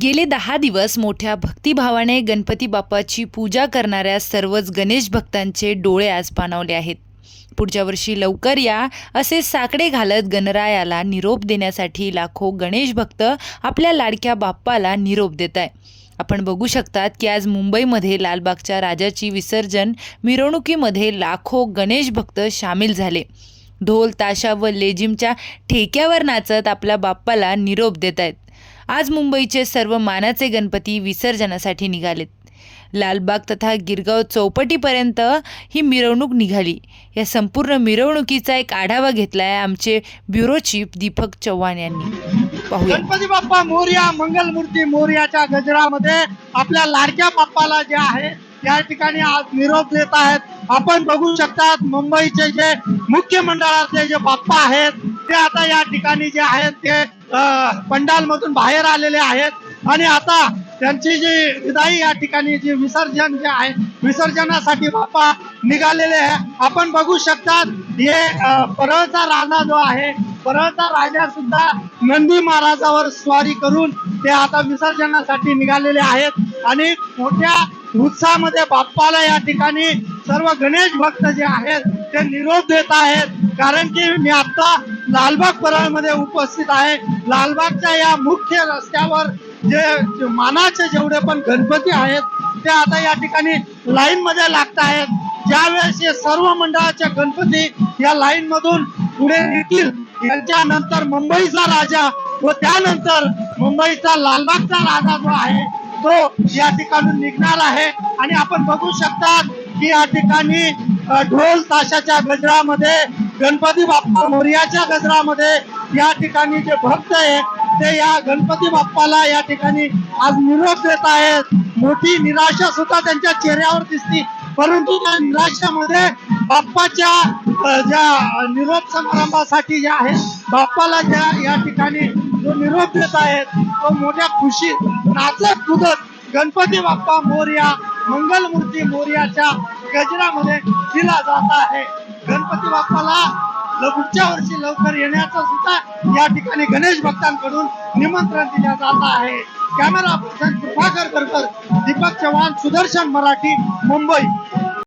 गेले दहा दिवस मोठ्या भक्तिभावाने गणपती बाप्पाची पूजा करणाऱ्या सर्वच गणेश भक्तांचे डोळे आज पाणावले आहेत. पुढच्या वर्षी लवकर या असे साकडे घालत गणरायाला निरोप देण्यासाठी लाखो गणेश भक्त आपल्या लाडक्या बाप्पाला निरोप देत आहे आपण बघू शकतात की आज मुंबईमध्ये लालबागच्या राजाची विसर्जन मिरवणुकीमध्ये लाखो गणेश भक्त सामील झाले. ढोल ताशा व लेझिमच्या ठेक्यावर नाचत आपल्या बाप्पाला निरोप देत आहेत. आज मुंबईचे सर्व मानाचे गणपती विसर्जनासाठी निघालेत. लालबाग तथा गिरगाव चौपटीपर्यंत ही मिरवणूक निघाली. या संपूर्ण मिरवणुकीचा एक आढावा घेतलाय आमचे ब्युरो चीफ दीपक चव्हाण यांनी. पाहूया. गणपती बाप्पा मोर्या मंगलमूर्ती मोर्याच्या गजरामध्ये आपल्या लाडक्या बाप्पाला जे आहे या ठिकाणी आज निरोप देत आहेत. आपण बघू शकतात मुंबईचे जे मुख्य मंडळातले जे बाप्पा आहेत ते आता या ठिकाणी जे आहेत ते पंडाल मधून बाहेर आलेले आहेत. आणि आता त्यांची जी विदाई या ठिकाणी जी विसर्जन जे आहे विसर्जनासाठी बाप्पा निघालेले आहे. आपण बघू शकतात हे परळचा राजा जो आहे परळचा राजा सुद्धा नंदी महाराजावर स्वारी करून ते आता विसर्जनासाठी निघालेले आहेत. आणि मोठ्या उत्साहामध्ये बाप्पाला या ठिकाणी सर्व गणेश भक्त जे आहेत ते निरोप देत आहेत. कारण की मी आता लालबाग परळमध्ये उपस्थित आहे. लालबागच्या या मुख्य रस्त्यावर जे मानाचे जेवढे पण गणपती आहेत ते आता या ठिकाणी लाईन मध्ये लागत आहेत. ज्यावेळेस हे सर्व मंडळाचे गणपती या लाईन मधून पुढे येतील यांच्यानंतर मुंबईचा राजा व त्यानंतर मुंबईचा लालबागचा राजा जो आहे तो या ठिकाणून निघणार आहे. आणि आपण बघू शकतात की या ठिकाणी ढोल ताशाच्या गजरामध्ये गणपती बाप्पा मोर्याच्या गजरामध्ये या ठिकाणी जे भक्त आहे ते या गणपती बाप्पाला या ठिकाणी आज निरोप देत आहेत. मोठी निराशा सुद्धा त्यांच्या चेहऱ्यावर दिसती. परंतु त्या निराशामध्ये बाप्पाच्या ज्या निरोप समारंभासाठी जे आहे बाप्पाला ज्या या ठिकाणी जो निरोप देत आहेत तो मोठ्या खुशीत नाचत कुदत गणपती बाप्पा मोर्या मंगलमूर्ती मोर्याच्या गजरामध्ये दिला जात आहे. गणपती बाप्पाला पुढच्या वर्षी लवकर येण्याचं सुद्धा या ठिकाणी गणेश भक्तांकडून निमंत्रण दिलं जात आहे. कॅमेरा पर्सन कृपाकर करकर दीपक चव्हाण सुदर्शन मराठी मुंबई.